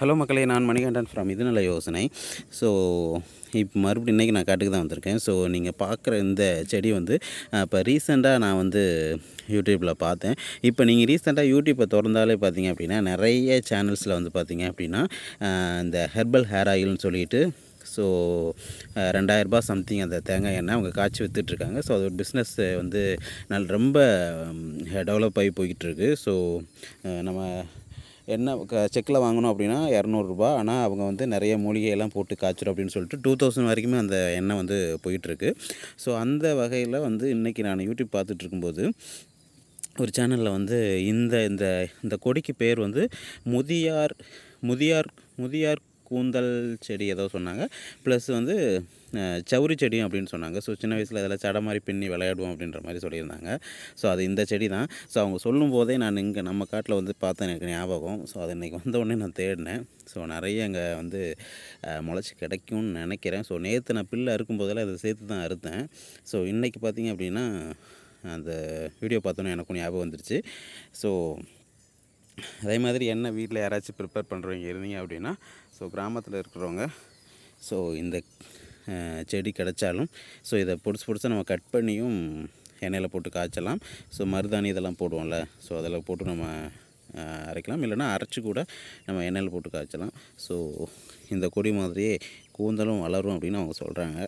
Hello மக்களே நான் Manikandan from இது நல்ல யோசனை. ஸோ இப்போ மறுபடியும் இன்றைக்கி நான் காட்டுக்கு தான் வந்திருக்கேன். ஸோ நீங்கள் பார்க்குற இந்த செடி வந்து இப்போ ரீசெண்டாக நான் வந்து யூடியூப்பில் பார்த்தேன். இப்போ நீங்கள் ரீசெண்டாக யூடியூப்பை திறந்தாலே பார்த்தீங்க அப்படின்னா நிறைய சேனல்ஸில் வந்து பார்த்தீங்க அப்படின்னா இந்த ஹெர்பல் ஹேர் ஆயில்னு சொல்லிட்டு ஸோ ரெண்டாயிரரூபா சம்திங் அந்த தேங்காய் எண்ணெய் அவங்க காய்ச்சி விற்றுட்ருக்காங்க ஸோ அது ஒரு பிஸ்னஸ் வந்து நல்ல ரொம்ப டெவலப் ஆகி போய்கிட்டுருக்கு ஸோ நம்ம என்ன க செக்கில் வாங்கணும் அப்படின்னா இரநூறுபா. ஆனால் அவங்க வந்து நிறைய மூலிகையெல்லாம் போட்டு காய்ச்சிடும் அப்படின்னு சொல்லிட்டு டூ தௌசண்ட் வரைக்குமே அந்த எண்ணெய் வந்து போயிட்டுருக்கு. ஸோ அந்த வகையில் வந்து இன்றைக்கி நான் யூடியூப் பார்த்துட்டு இருக்கும்போது ஒரு சேனலில் வந்து இந்த இந்த இந்த கொடிக்கு பேர் வந்து முதியார் முதியார் முதியார் கூந்தல் செடி ஏதோ சொன்னாங்க. ப்ளஸ் வந்து சவுரி செடியும் அப்படின்னு சொன்னாங்க. ஸோ சின்ன வயசில் அதில் சடை மாதிரி பின்னி விளையாடுவோம் அப்படின்ற மாதிரி சொல்லியிருந்தாங்க. ஸோ அது இந்த செடி தான். ஸோ அவங்க சொல்லும் போதே நான் இங்கே நம்ம காட்டில் வந்து பார்த்தேன் எனக்கு ஞாபகம். ஸோ அது இன்றைக்கி வந்த உடனே நான் தேடினேன். ஸோ நிறைய அங்கே வந்து முளைச்சி கிடைக்கும்னு நினைக்கிறேன். ஸோ நேற்று நான் பில்லு அறுக்கும்போதெல்லாம் அதை சேர்த்து தான் அறுத்தேன். ஸோ இன்றைக்கி பார்த்தீங்க அப்படின்னா அந்த வீடியோ பார்த்தோன்னே எனக்கும் ஞாபகம் வந்துருச்சு. ஸோ அதே மாதிரி என்ன வீட்டில் யாராச்சும் ப்ரிப்பேர் பண்ணுறவங்க இருந்தீங்க அப்படின்னா ஸோ கிராமத்தில் இருக்கிறவங்க ஸோ இந்த செடி கிடைச்சாலும் ஸோ இதை பொடிசு பொடிசாக நம்ம கட் பண்ணியும் எண்ணெயில் போட்டு காய்ச்சலாம். ஸோ மருதாணி இதெல்லாம் போடுவோம்ல ஸோ அதில் போட்டு நம்ம அரைக்கலாம். இல்லைன்னா அரைச்சி கூட நம்ம எண்ணெயில் போட்டு காய்ச்சலாம். ஸோ இந்த கொடி மாதிரியே கூந்தலும் வளரும் அப்படின்னு அவங்க சொல்கிறாங்க